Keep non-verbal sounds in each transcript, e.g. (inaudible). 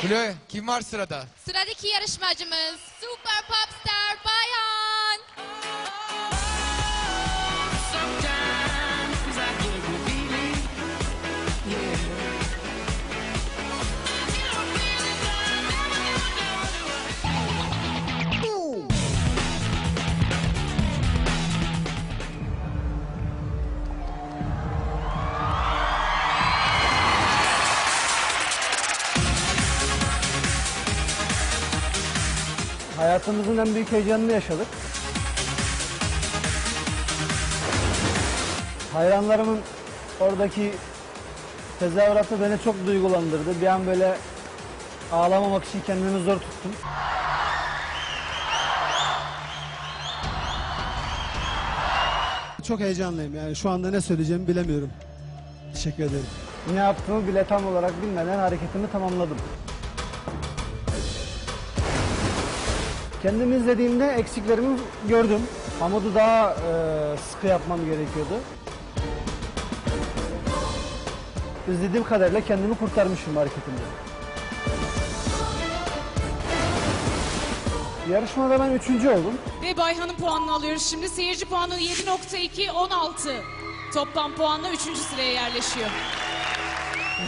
Chloe kim var sırada? Sıradaki yarışmacımız Super Popstar Bayhan. Hayatımızın en büyük heyecanını yaşadık. Hayranlarımın oradaki tezahüratı beni çok duygulandırdı. Bir an böyle ağlamamak için kendimi zor tuttum. Çok heyecanlıyım yani şu anda ne söyleyeceğimi bilemiyorum. Teşekkür ederim. Ne yaptığımı bile tam olarak bilmeden hareketimi tamamladım. Kendimi izlediğimde eksiklerimi gördüm. Hamudu daha e, sıkı yapmam gerekiyordu. İzlediğim kadarıyla kendimi kurtarmışım hareketimde. Yarışmada ben üçüncü oldum. Ve Bayhan'ın puanını alıyoruz şimdi. Seyirci puanı 7.2 16. Toplam puanla 3. sıraya yerleşiyor.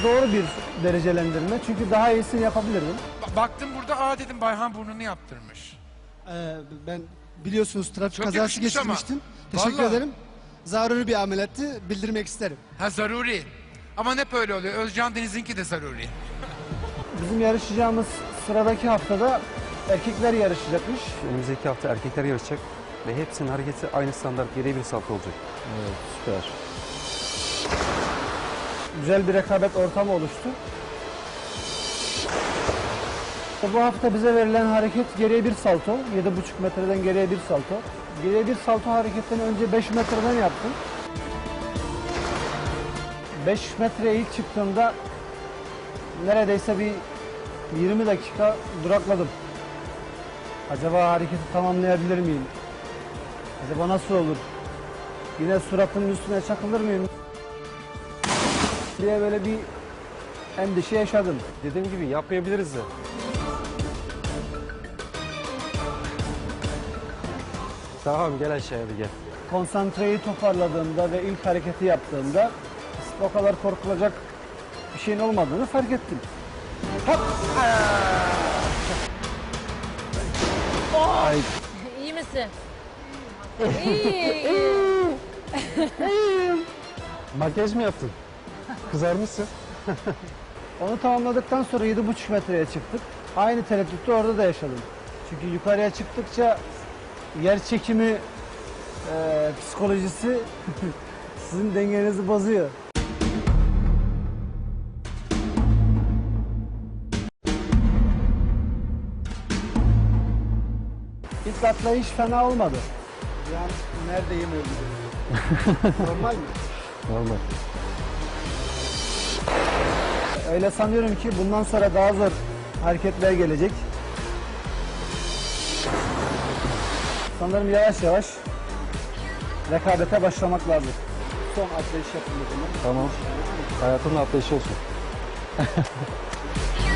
Doğru bir derecelendirme çünkü daha iyisini yapabilirdim. Ba- baktım burada aa dedim Bayhan burnunu yaptırmış. Ee, ben biliyorsunuz trafik Çok kazası yakışmış ama. geçirmiştim. Teşekkür Vallahi. ederim. Zaruri bir ameliyattı. Bildirmek isterim. Ha zaruri. Ama hep öyle oluyor. Özcan Deniz'inki de zaruri. Bizim yarışacağımız sıradaki haftada erkekler yarışacakmış. Önümüzdeki hafta erkekler yarışacak ve hepsinin hareketi aynı standart birebir salto olacak. Evet, süper. Güzel bir rekabet ortamı oluştu. Bu hafta bize verilen hareket geriye bir salto. 7,5 metreden geriye bir salto. Geriye bir salto hareketini önce 5 metreden yaptım. 5 metreye ilk çıktığımda neredeyse bir 20 dakika durakladım. Acaba hareketi tamamlayabilir miyim? Acaba nasıl olur? Yine suratımın üstüne çakılır mıyım? diye böyle bir endişe yaşadım. Dediğim gibi yapmayabiliriz de. Tamam gel aşağıya bir gel. Konsantreyi toparladığımda ve ilk hareketi yaptığımda o kadar korkulacak bir şeyin olmadığını fark ettim. Hop! Ay, İyi misin? İyi. (laughs) Makyaj mı yaptın? Kızarmışsın. (laughs) onu tamamladıktan sonra 7,5 metreye çıktık. Aynı tereddütü orada da yaşadım. Çünkü yukarıya çıktıkça yer çekimi eee, psikolojisi (laughs) sizin dengenizi bozuyor. İlk atlayış fena olmadı. Yani neredeyim öldü. (laughs) Normal mi? Normal. Öyle sanıyorum ki bundan sonra daha zor hareketler gelecek. Sanırım yavaş yavaş rekabete başlamak lazım. Son atlayış yapayım o zaman. Tamam. Hayatının atlayışı olsun. (laughs)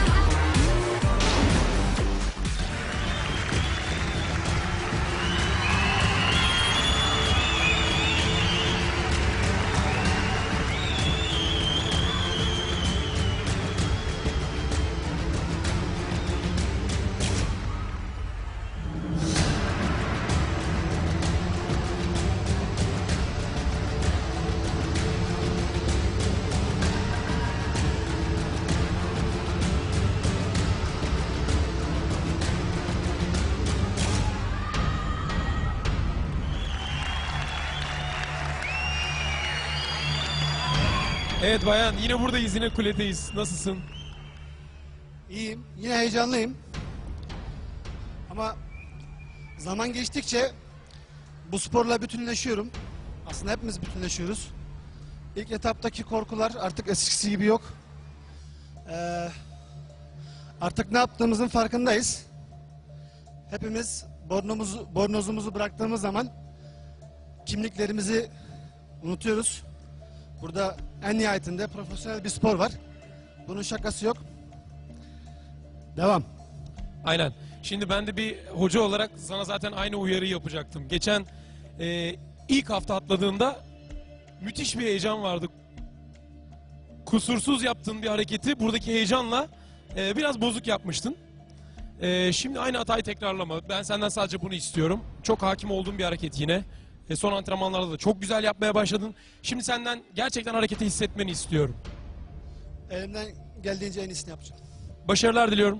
Evet Bayan yine buradayız yine kuledeyiz. Nasılsın? İyiyim. Yine heyecanlıyım. Ama zaman geçtikçe bu sporla bütünleşiyorum. Aslında hepimiz bütünleşiyoruz. İlk etaptaki korkular artık eskisi gibi yok. Ee, artık ne yaptığımızın farkındayız. Hepimiz bornumuzu, bornozumuzu bıraktığımız zaman kimliklerimizi unutuyoruz. Burada en nihayetinde profesyonel bir spor var. Bunun şakası yok. Devam. Aynen. Şimdi ben de bir hoca olarak sana zaten aynı uyarıyı yapacaktım. Geçen e, ilk hafta atladığında müthiş bir heyecan vardı. Kusursuz yaptığın bir hareketi buradaki heyecanla e, biraz bozuk yapmıştın. E, şimdi aynı hatayı tekrarlama. Ben senden sadece bunu istiyorum. Çok hakim olduğun bir hareket yine. E, son antrenmanlarda da çok güzel yapmaya başladın. Şimdi senden gerçekten hareketi hissetmeni istiyorum. Elimden geldiğince en iyisini yapacağım. Başarılar diliyorum.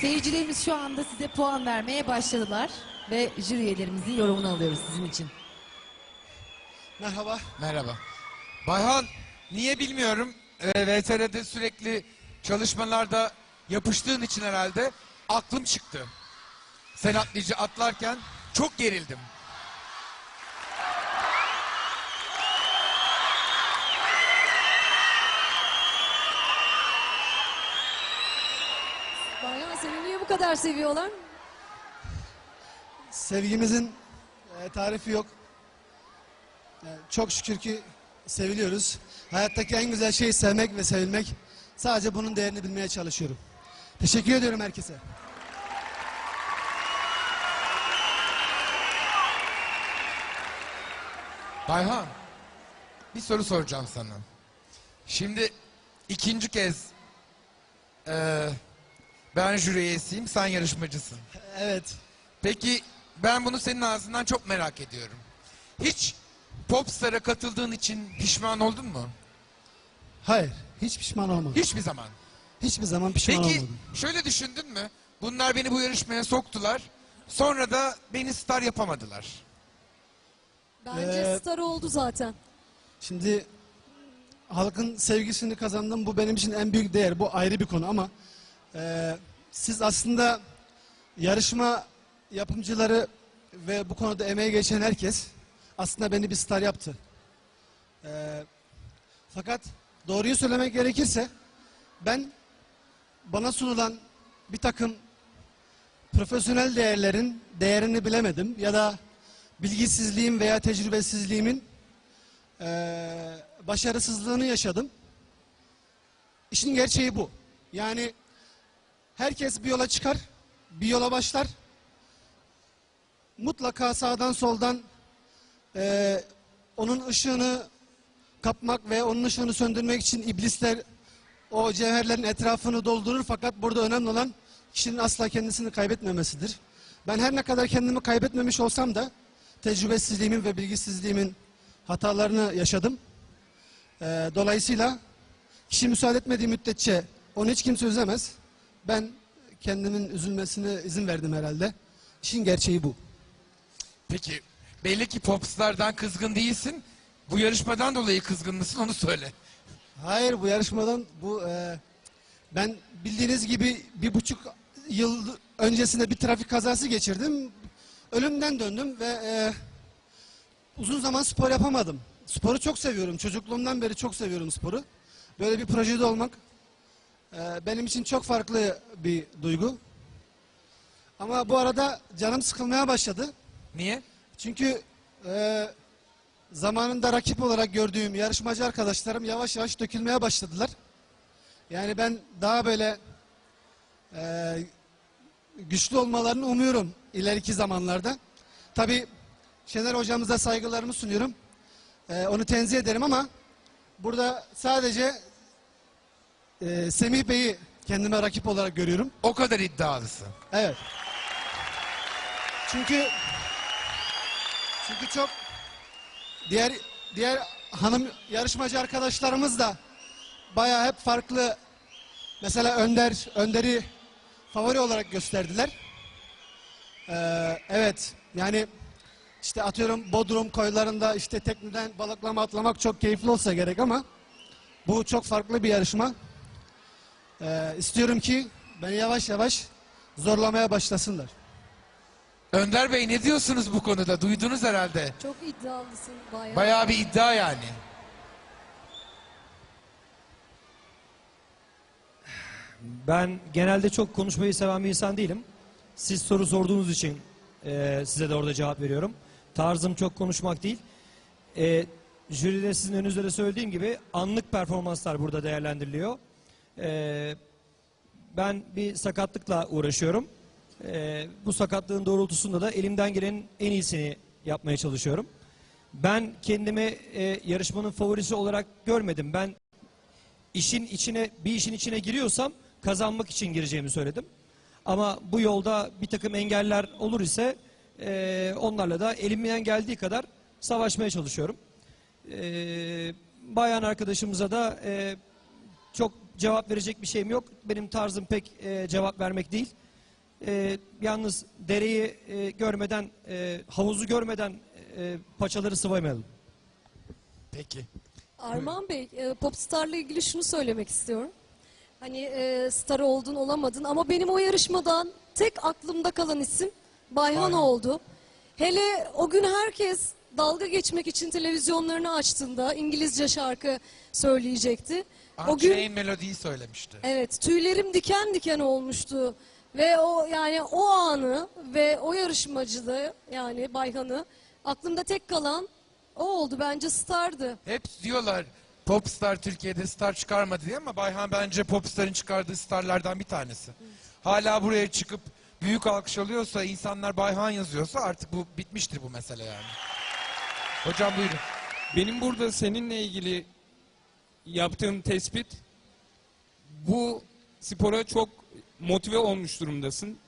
Seyircilerimiz şu anda size puan vermeye başladılar ve jüri üyelerimizin yorumunu alıyoruz sizin için. Merhaba. Merhaba. Bayhan niye bilmiyorum. Ee, VTR'de sürekli çalışmalarda yapıştığın için herhalde aklım çıktı. Sen atlayıcı atlarken çok gerildim. Seni niye bu kadar seviyorlar? Sevgimizin e, tarifi yok. E, çok şükür ki seviliyoruz. Hayattaki en güzel şey sevmek ve sevilmek. Sadece bunun değerini bilmeye çalışıyorum. Teşekkür ediyorum herkese. Bayhan bir soru soracağım sana. Şimdi ikinci kez eee, ben jüri üyesiyim, sen yarışmacısın. Evet. Peki ben bunu senin ağzından çok merak ediyorum. Hiç Popstar'a katıldığın için pişman oldun mu? Hayır. Hiç pişman olmadım. Hiçbir zaman. Hiçbir zaman pişman Peki olmadım. şöyle düşündün mü? Bunlar beni bu yarışmaya soktular. Sonra da beni star yapamadılar. Bence Ee, star oldu zaten. Şimdi halkın sevgisini kazandım. Bu benim için en büyük değer. Bu ayrı bir konu ama e, siz aslında yarışma yapımcıları ve bu konuda emeği geçen herkes aslında beni bir star yaptı. E, fakat doğruyu söylemek gerekirse ben bana sunulan bir takım profesyonel değerlerin değerini bilemedim ya da bilgisizliğim veya tecrübesizliğimin eee, başarısızlığını yaşadım. İşin gerçeği bu. Yani herkes bir yola çıkar, bir yola başlar. Mutlaka sağdan soldan eee, onun ışığını kapmak ve onun ışığını söndürmek için iblisler o cevherlerin etrafını doldurur fakat burada önemli olan kişinin asla kendisini kaybetmemesidir. Ben her ne kadar kendimi kaybetmemiş olsam da tecrübesizliğimin ve bilgisizliğimin hatalarını yaşadım. Ee, dolayısıyla kişi müsaade etmediği müddetçe Onu hiç kimse üzemez. Ben kendimin üzülmesine izin verdim herhalde. İşin gerçeği bu. Peki belli ki popstardan kızgın değilsin. Bu yarışmadan dolayı kızgın mısın onu söyle. Hayır bu yarışmadan bu e, ben bildiğiniz gibi bir buçuk yıl öncesinde bir trafik kazası geçirdim. Ölümden döndüm ve e, uzun zaman spor yapamadım. Sporu çok seviyorum. Çocukluğumdan beri çok seviyorum sporu. Böyle bir projede olmak e, benim için çok farklı bir duygu. Ama bu arada canım sıkılmaya başladı. Niye? Çünkü e, zamanında rakip olarak gördüğüm yarışmacı arkadaşlarım yavaş yavaş dökülmeye başladılar. Yani ben daha böyle e, güçlü olmalarını umuyorum ileriki zamanlarda. Tabii Şener hocamıza saygılarımı sunuyorum. E, onu tenzih ederim ama burada sadece e, Semih Bey'i kendime rakip olarak görüyorum. O kadar iddialısın. Evet. Çünkü çünkü çok diğer diğer hanım yarışmacı arkadaşlarımız da bayağı hep farklı mesela Önder Önder'i favori olarak gösterdiler. Ee, evet yani işte atıyorum Bodrum koylarında işte tekneden balıklama atlamak çok keyifli olsa gerek ama bu çok farklı bir yarışma. Ee, istiyorum ki beni yavaş yavaş zorlamaya başlasınlar. Önder Bey ne diyorsunuz bu konuda? Duydunuz herhalde. Çok iddialısın bayağı. Bayağı bir iddia yani. Ben genelde çok konuşmayı seven bir insan değilim. Siz soru sorduğunuz için e, size de orada cevap veriyorum. Tarzım çok konuşmak değil. E, jüride sizin önünüzde de söylediğim gibi anlık performanslar burada değerlendiriliyor. E, ben bir sakatlıkla uğraşıyorum. E, bu sakatlığın doğrultusunda da elimden gelenin en iyisini yapmaya çalışıyorum. Ben kendimi e, yarışmanın favorisi olarak görmedim. Ben işin içine bir işin içine giriyorsam kazanmak için gireceğimi söyledim. Ama bu yolda bir takım engeller olur ise eee, onlarla da elimden geldiği kadar savaşmaya çalışıyorum. Eee, bayan arkadaşımıza da eee, çok cevap verecek bir şeyim yok. Benim tarzım pek eee, cevap vermek değil. Eee, yalnız dereyi eee, görmeden, eee, havuzu görmeden eee, paçaları sıvamayalım. Peki. Armağan Bey, e, Popstar'la ilgili şunu söylemek istiyorum. Hani e, star oldun olamadın ama benim o yarışmadan tek aklımda kalan isim Bayhan Bayhan. oldu. Hele o gün herkes dalga geçmek için televizyonlarını açtığında İngilizce şarkı söyleyecekti. O gün Unchained Melody'yi söylemişti. evet tüylerim diken diken olmuştu. Ve o yani o anı ve o yarışmacılığı yani Bayhan'ı aklımda tek kalan o oldu bence stardı. Hep diyorlar popstar Türkiye'de star çıkarmadı diye ama Bayhan bence popstarın çıkardığı starlardan bir tanesi. Hala buraya çıkıp büyük alkış alıyorsa, insanlar Bayhan yazıyorsa artık bu bitmiştir bu mesele yani. Hocam buyurun. Benim burada seninle ilgili yaptığım tespit bu spora çok motive olmuş durumdasın.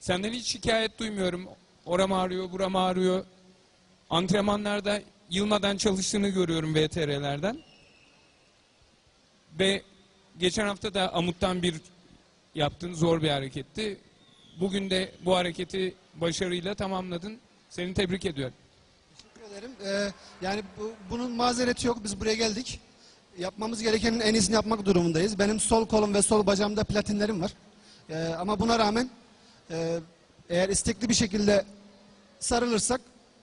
Senden hiç şikayet duymuyorum. Oram ağrıyor, buram ağrıyor. Antrenmanlarda yılmadan çalıştığını görüyorum VTR'lerden. Ve geçen hafta da Amut'tan bir yaptın zor bir hareketti. Bugün de bu hareketi başarıyla tamamladın. Seni tebrik ediyorum. Ederim. Ee, yani bu- bunun mazereti yok. Biz buraya geldik. Yapmamız gerekenin en iyisini yapmak durumundayız. Benim sol kolum ve sol bacağımda platinlerim var. Ee, ama buna rağmen e, eğer istekli bir şekilde sarılırsak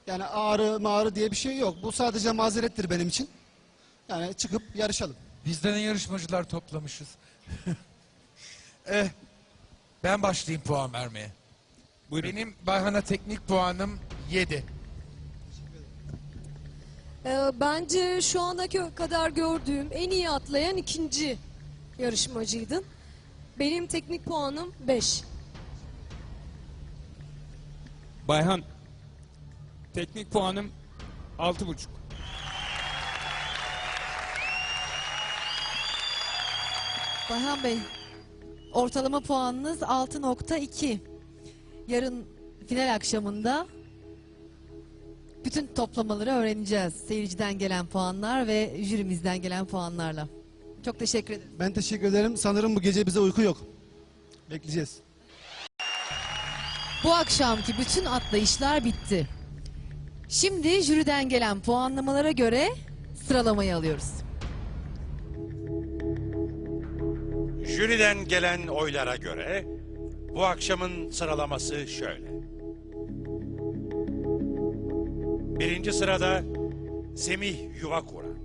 yani ağrı mağrı diye bir şey yok. Bu sadece mazerettir benim için. Yani çıkıp yarışalım. Biz de ne yarışmacılar toplamışız. (laughs) eh, ben başlayayım puan vermeye. Buyurun. Benim Bayhan'a teknik puanım 7. Ee, bence şu ana kadar gördüğüm en iyi atlayan ikinci yarışmacıydın. Benim teknik puanım 5. Bayhan, teknik puanım 6,5. Bayhan Bey, ortalama puanınız 6.2. Yarın final akşamında bütün toplamaları öğreneceğiz. Seyirciden gelen puanlar ve jürimizden gelen puanlarla. Çok teşekkür ederim. Ben teşekkür ederim. Sanırım bu gece bize uyku yok. Bekleyeceğiz. Bu akşamki bütün atlayışlar bitti. Şimdi jüriden gelen puanlamalara göre sıralamayı alıyoruz. Jüriden gelen oylara göre bu akşamın sıralaması şöyle. Birinci sırada Semih Yuvakuran.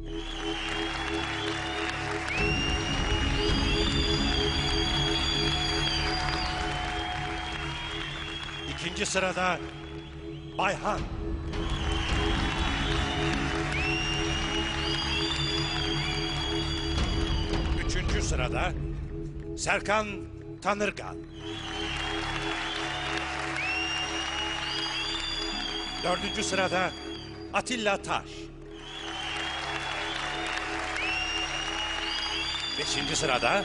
İkinci sırada Bayhan. Üçüncü sırada Serkan Tanırgan. Dördüncü sırada Atilla Taş. Beşinci sırada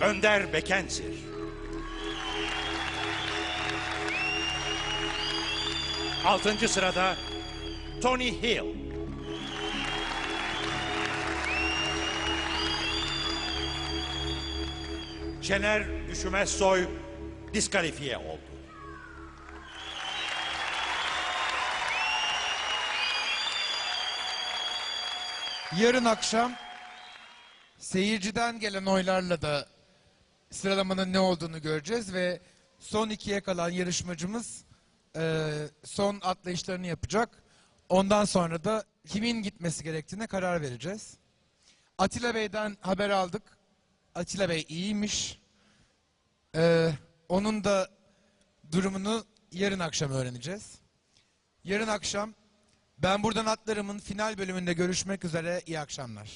Önder Bekensir. Altıncı sırada Tony Hill. Şener Üşümez Soy diskalifiye oldu. Yarın akşam seyirciden gelen oylarla da sıralamanın ne olduğunu göreceğiz ve son ikiye kalan yarışmacımız e, son atlayışlarını yapacak. Ondan sonra da kimin gitmesi gerektiğine karar vereceğiz. Atilla Bey'den haber aldık. Atilla Bey iyiymiş. E, onun da durumunu yarın akşam öğreneceğiz. Yarın akşam ben buradan atlarımın final bölümünde görüşmek üzere. İyi akşamlar.